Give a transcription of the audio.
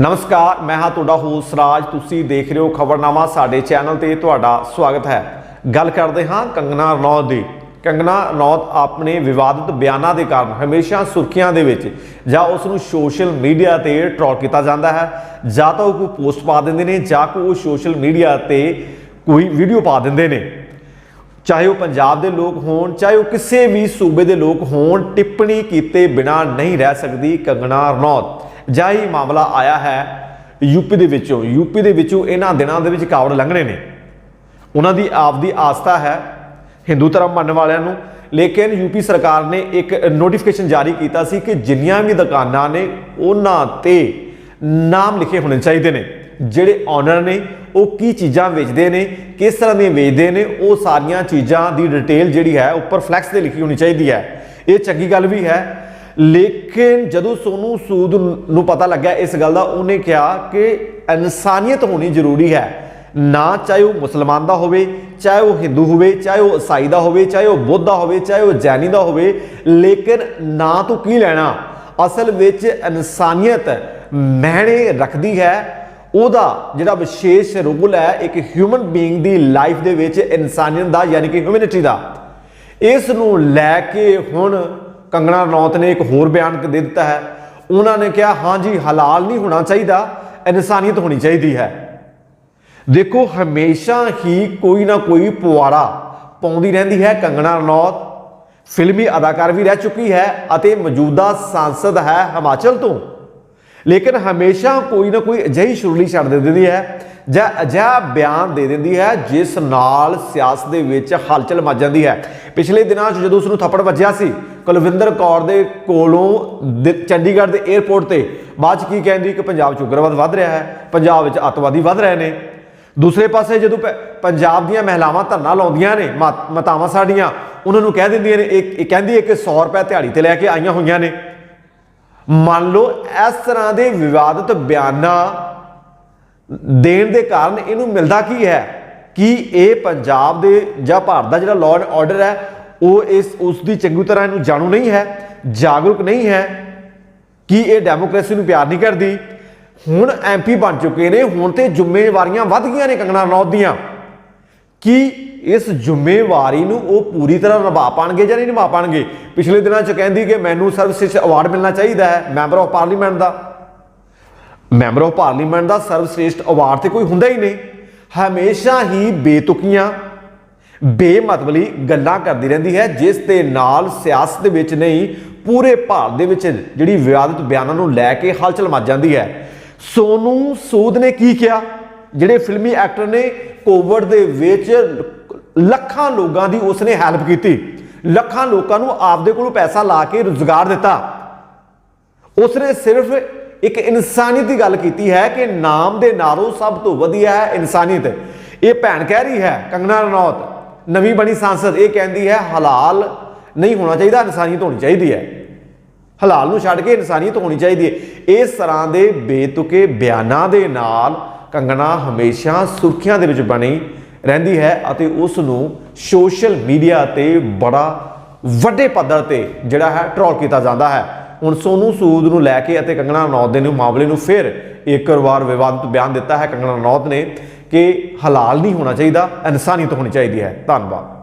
ਨਮਸਕਾਰ, ਮੈਂ ਹਾਂ ਤੁਹਾਡਾ ਹੋਸਟ ਰਾਜ। ਤੁਸੀਂ ਦੇਖ ਰਹੇ ਹੋ ਖਬਰਨਾਮਾ ਸਾਡੇ ਚੈਨਲ ਤੇ, ਤੁਹਾਡਾ ਸਵਾਗਤ ਹੈ। ਗੱਲ ਕਰਦੇ ਹਾਂ ਕੰਗਨਾ ਰਣੌਤ ਦੀ। ਕੰਗਨਾ ਰਣੌਤ ਆਪਣੇ ਵਿਵਾਦਿਤ ਬਿਆਨਾਂ ਦੇ ਕਾਰਨ ਹਮੇਸ਼ਾ ਸੁਰਖੀਆਂ ਦੇ ਵਿੱਚ ਜਾਂ ਉਸ ਨੂੰ ਸੋਸ਼ਲ ਮੀਡੀਆ ਤੇ ਟ੍ਰੋਲ ਕੀਤਾ ਜਾਂਦਾ ਹੈ। ਜਾਂ ਤਾਂ ਉਹ ਕੋਈ ਪੋਸਟ ਪਾ ਦਿੰਦੇ ਨੇ ਜਾਂ ਕੋਈ ਉਹ ਸੋਸ਼ਲ ਮੀਡੀਆ ਤੇ ਕੋਈ ਵੀਡੀਓ ਪਾ ਦਿੰਦੇ ਨੇ। ਚਾਹੇ ਉਹ ਪੰਜਾਬ ਦੇ ਲੋਕ ਹੋਣ, ਚਾਹੇ ਉਹ ਕਿਸੇ ਵੀ ਸੂਬੇ ਦੇ ਲੋਕ ਹੋਣ, ਟਿੱਪਣੀ ਕੀਤੇ ਬਿਨਾ ਨਹੀਂ ਰਹਿ ਸਕਦੀ ਕੰਗਣਾ ਰਣੌਤ। ਜਾਈ ਮਾਮਲਾ ਆਇਆ ਹੈ ਯੂਪੀ ਦੇ ਵਿੱਚੋਂ। ਯੂਪੀ ਦੇ ਵਿੱਚੋਂ ਇਹਨਾਂ ਦਿਨਾਂ ਦੇ ਵਿੱਚ ਕਾਵੜ ਲੰਘਣੇ ਨੇ। ਉਹਨਾਂ ਦੀ ਆਪਦੀ ਆਸਥਾ ਹੈ, ਹਿੰਦੂ ਧਰਮ ਮੰਨਣ ਵਾਲਿਆਂ ਨੂੰ। ਲੇਕਿਨ ਯੂਪੀ ਸਰਕਾਰ ਨੇ ਇੱਕ ਨੋਟੀਫਿਕੇਸ਼ਨ ਜਾਰੀ ਕੀਤਾ ਸੀ ਕਿ ਜਿੰਨੀਆਂ ਵੀ ਦੁਕਾਨਾਂ ਨੇ, ਉਹਨਾਂ ਤੇ ਨਾਮ ਲਿਖੇ ਹੋਣੇ ਚਾਹੀਦੇ ਨੇ। ਜਿਹੜੇ ਓਨਰ ਨੇ, ਉਹ ਕੀ ਚੀਜ਼ਾਂ ਵੇਚਦੇ ਨੇ, ਕਿਸ ਤਰ੍ਹਾਂ ਦੀਆਂ ਵੇਚਦੇ ਨੇ, ਉਹ ਸਾਰੀਆਂ ਚੀਜ਼ਾਂ ਦੀ ਡਿਟੇਲ ਜਿਹੜੀ ਹੈ, ਉੱਪਰ ਫਲੈਕਸ ਤੇ ਲਿਖੀ ਹੋਣੀ ਚਾਹੀਦੀ ਹੈ। ਇਹ ਚੰਗੀ ਗੱਲ ਵੀ ਹੈ ਲੇਕਿਨ ਜਦੋਂ ਸੋਨੂ ਸੂਦ ਨੂੰ ਪਤਾ ਲੱਗਿਆ ਇਸ ਗੱਲ ਦਾ, ਉਹਨੇ ਕਿਹਾ ਕਿ ਇਨਸਾਨੀਅਤ ਹੋਣੀ ਜ਼ਰੂਰੀ ਹੈ। ਨਾ ਚਾਹੇ ਉਹ ਮੁਸਲਮਾਨ ਦਾ ਹੋਵੇ, ਚਾਹੇ ਉਹ ਹਿੰਦੂ ਹੋਵੇ, ਚਾਹੇ ਉਹ ਈਸਾਈ ਦਾ ਹੋਵੇ, ਚਾਹੇ ਉਹ ਬੁੱਧ ਦਾ ਹੋਵੇ, ਚਾਹੇ ਉਹ ਜੈਨੀ ਦਾ ਹੋਵੇ, ਲੇਕਿਨ ਨਾ ਤੂੰ ਕੀ ਲੈਣਾ? ਅਸਲ ਵਿੱਚ ਇਨਸਾਨੀਅਤ ਮਹਿਣੇ ਰੱਖਦੀ ਹੈ। ਉਹਦਾ ਜਿਹੜਾ ਵਿਸ਼ੇਸ਼ ਰੋਲ ਹੈ, ਇੱਕ ਹਿਊਮਨ ਬੀਇੰਗ ਦੀ ਲਾਈਫ ਦੇ ਵਿੱਚ ਇਨਸਾਨੀਅਤ ਦਾ, ਯਾਨੀ ਕਿ ਹਿਊਮੈਨਿਟੀ ਦਾ। ਇਸ ਨੂੰ ਲੈ ਕੇ ਹੁਣ ਕੰਗਣਾ ਰਣੌਤ ਨੇ ਇੱਕ ਹੋਰ ਬਿਆਨ ਦੇ ਦਿੱਤਾ ਹੈ। ਉਹਨਾਂ ਨੇ ਕਿਹਾ ਹਾਂਜੀ ਹਲਾਲ ਨਹੀਂ ਹੋਣਾ ਚਾਹੀਦਾ, ਇਨਸਾਨੀਅਤ ਹੋਣੀ ਚਾਹੀਦੀ ਹੈ। ਦੇਖੋ, ਹਮੇਸ਼ਾ ਹੀ ਕੋਈ ਨਾ ਕੋਈ ਪੁਆੜਾ ਪਾਉਂਦੀ ਰਹਿੰਦੀ ਹੈ ਕੰਗਣਾ ਰਣੌਤ। ਫਿਲਮੀ ਅਦਾਕਾਰ ਵੀ ਰਹਿ ਚੁੱਕੀ ਹੈ ਅਤੇ ਮੌਜੂਦਾ ਸੰਸਦ ਹੈ ਹਿਮਾਚਲ ਤੋਂ। ਲੇਕਿਨ ਹਮੇਸ਼ਾ ਕੋਈ ਨਾ ਕੋਈ ਅਜਿਹੀ ਸ਼ੁਰਲੀ ਛੱਡ ਦੇ ਦਿੰਦੀ ਹੈ, ਜਾਂ ਅਜਿਹਾ ਬਿਆਨ ਦੇ ਦਿੰਦੀ ਹੈ, ਜਿਸ ਨਾਲ ਸਿਆਸਤ ਦੇ ਵਿੱਚ ਹਲਚਲ ਮਚ ਜਾਂਦੀ ਹੈ। ਪਿਛਲੇ ਦਿਨਾਂ 'ਚ ਜਦੋਂ ਉਸ ਨੂੰ ਥੱਪੜ ਵੱਜਿਆ ਸੀ, ਕੁਲਵਿੰਦਰ ਕੌਰ ਦੇ ਕੋਲੋਂ ਦਿ- ਚੰਡੀਗੜ੍ਹ ਦੇ 에ਅਰਪੋਰਟ ਤੇ, ਬਾਅਦ 'ਚ ਕੀ ਕਹਿੰਦੀ, ਕਿ ਪੰਜਾਬ 'ਚ ਉਗਰਵਾਦ ਵੱਧ ਰਿਹਾ ਹੈ, ਪੰਜਾਬ ਵਿੱਚ ਅੱਤਵਾਦੀ ਵੱਧ ਰਹੇ ਨੇ। ਦੂਸਰੇ ਪਾਸੇ ਜਦੋਂ ਪ- ਪੰਜਾਬ ਦੀਆਂ ਮਹਿਲਾਵਾਂ ਧਰਨਾ ਲਾਉਂਦੀਆਂ ਨੇ ਮਾ- ਮਾਤਾਵਾਂ ਸਾਡੀਆਂ, ਉਹਨਾਂ ਨੂੰ ਕਹਿ ਦਿੰਦੀਆਂ ਨੇ, ਇਹ ਇਹ ਕਹਿੰਦੀ ਹੈ ਕਿ 100 ਰੁਪਏ ਦਿਹਾੜੀ ਤੇ ਲੈ ਕੇ ਆਈਆਂ ਹੋਈਆਂ ਨੇ। ਮੰਨ ਲਓ ਇਸ ਤਰ੍ਹਾਂ ਦੇ ਵਿਵਾਦਿਤ ਬਿਆਨਾਂ ਦੇਣ ਦੇ ਕਾਰਨ ਇਹਨੂੰ ਮਿਲਦਾ ਕੀ ਹੈ? ਕਿ ਇਹ ਪੰਜਾਬ ਦੇ ਜਾਂ ਭਾਰਤ ਦਾ ਜਿਹੜਾ ਲਾਅ ਐਂਡ ਆਰਡਰ ਹੈ, ਉਹ ਇਸ, ਉਸ ਦੀ ਚੰਗੀ ਤਰ੍ਹਾਂ ਇਹਨੂੰ ਜਾਣੂ ਨਹੀਂ ਹੈ, ਜਾਗਰੂਕ ਨਹੀਂ ਹੈ, ਕਿ ਇਹ ਡੈਮੋਕ੍ਰੇਸੀ ਨੂੰ ਪਿਆਰ ਨਹੀਂ ਕਰਦੀ? ਹੁਣ ਐਮਪੀ ਬਣ ਚੁੱਕੇ ਨੇ, ਹੁਣ ਤੇ ਜ਼ਿੰਮੇਵਾਰੀਆਂ ਵੱਧ ਗਈਆਂ ਨੇ ਕੰਗਣਾ ਰਣੌਤ ਦੀਆਂ। ਕਿ ਇਸ ਜ਼ਿੰਮੇਵਾਰੀ ਨੂੰ ਉਹ ਪੂਰੀ ਤਰ੍ਹਾਂ ਨਿਭਾ ਪਾਣਗੇ ਜਾਂ ਨਹੀਂ ਨਿਭਾ ਪਾਣਗੇ? ਪਿਛਲੇ ਦਿਨਾਂ 'ਚ ਕਹਿੰਦੀ ਕਿ ਮੈਨੂੰ ਸਰਵਿਸ ਅਵਾਰਡ ਮਿਲਣਾ ਚਾਹੀਦਾ ਹੈ ਮੈਂਬਰ ਆਫ ਪਾਰਲੀਮੈਂਟ ਦਾ। ਮੈਂਬਰ ਆਫ ਪਾਰਲੀਮੈਂਟ ਦਾ ਸਰਵਸ਼੍ਰੇਸ਼ਟ ਅਵਾਰਡ ਤੇ ਕੋਈ ਹੁੰਦਾ ਹੀ ਨਹੀਂ। ਹਮੇਸ਼ਾ ਹੀ ਬੇਤੁਕੀਆਂ ਬੇਮਤਲਬੀ ਗੱਲਾਂ ਕਰਦੀ ਰਹਿੰਦੀ ਹੈ, ਜਿਸ ਦੇ ਨਾਲ ਸਿਆਸਤ ਦੇ ਵਿੱਚ ਨਹੀਂ, ਪੂਰੇ ਭਾਰਤ ਦੇ ਵਿੱਚ ਜਿਹੜੀ ਵਿਵਾਦਿਤ ਬਿਆਨਾਂ ਨੂੰ ਲੈ ਕੇ ਹਲਚਲ ਮਚ ਜਾਂਦੀ ਹੈ। ਸੋਨੂ ਸੂਦ ਨੇ ਕੀ ਕਿਹਾ? ਜਿਹੜੇ ਫਿਲਮੀ ਐਕਟਰ ਨੇ ਕੋਵਿਡ ਦੇ ਵਿੱਚ ਲੱਖਾਂ ਲੋਕਾਂ ਦੀ ਉਸਨੇ ਹੈਲਪ ਕੀਤੀ। ਲੱਖਾਂ ਲੋਕਾਂ ਨੂੰ ਆਪਦੇ ਕੋਲੋਂ ਪੈਸਾ ਲਾ ਕੇ ਰੁਜ਼ਗਾਰ ਦਿੱਤਾ। ਉਸਨੇ ਸਿਰਫ ਇੱਕ ਇਨਸਾਨੀਅਤ ਦੀ ਗੱਲ ਕੀਤੀ ਹੈ ਕਿ ਨਾਮ ਦੇ ਨਾਲੋਂ ਸਭ ਤੋਂ ਵਧੀਆ ਹੈ ਇਨਸਾਨੀਅਤ। ਇਹ ਭੈਣ ਕਹਿ ਰਹੀ ਹੈ, ਕੰਗਨਾ ਰਣੌਤ, ਨਵੀਂ ਬਣੀ ਸੰਸਦ, ਇਹ ਕਹਿੰਦੀ ਹੈ, ਹਲਾਲ ਨਹੀਂ ਹੋਣਾ ਚਾਹੀਦਾ, ਇਨਸਾਨੀਅਤ ਹੋਣੀ ਚਾਹੀਦੀ ਹੈ। ਹਲਾਲ ਨੂੰ ਛੱਡ ਕੇ ਇਨਸਾਨੀਅਤ ਹੋਣੀ ਚਾਹੀਦੀ ਹੈ। ਇਸ ਤਰ੍ਹਾਂ ਦੇ ਬੇਤੁਕੇ ਬਿਆਨਾਂ ਦੇ ਨਾਲ ਕੰਗਣਾ ਹਮੇਸ਼ਾ ਸੁਰਖੀਆਂ ਦੇ ਵਿੱਚ ਬਣੀ ਰਹਿੰਦੀ ਹੈ ਅਤੇ ਉਸ ਨੂੰ ਸੋਸ਼ਲ ਮੀਡੀਆ ਤੇ ਬੜਾ ਵੱਡੇ ਪੱਧਰ ਤੇ ਜਿਹੜਾ ਹੈ ਟਰੋਲ ਕੀਤਾ ਜਾਂਦਾ ਹੈ। ਹੁਣ ਸੋਨੂ ਸੂਦ ਨੂੰ ਲੈ ਕੇ ਅਤੇ ਕੰਗਣਾ ਰਣੌਤ ਦੇ ਨੂੰ ਮਾਮਲੇ ਨੂੰ ਫਿਰ ਇੱਕ ਵਾਰ ਵਿਵਾਦਤ ਬਿਆਨ ਦਿੱਤਾ ਹੈ। ਕੰਗਣਾ ਰਣੌਤ ਨੇ ਕਿ ਹਲਾਲ ਨਹੀਂ ਹੋਣਾ ਚਾਹੀਦਾ, ਇਨਸਾਨੀਅਤ ਹੋਣੀ ਚਾਹੀਦੀ ਹੈ। ਧੰਨਵਾਦ।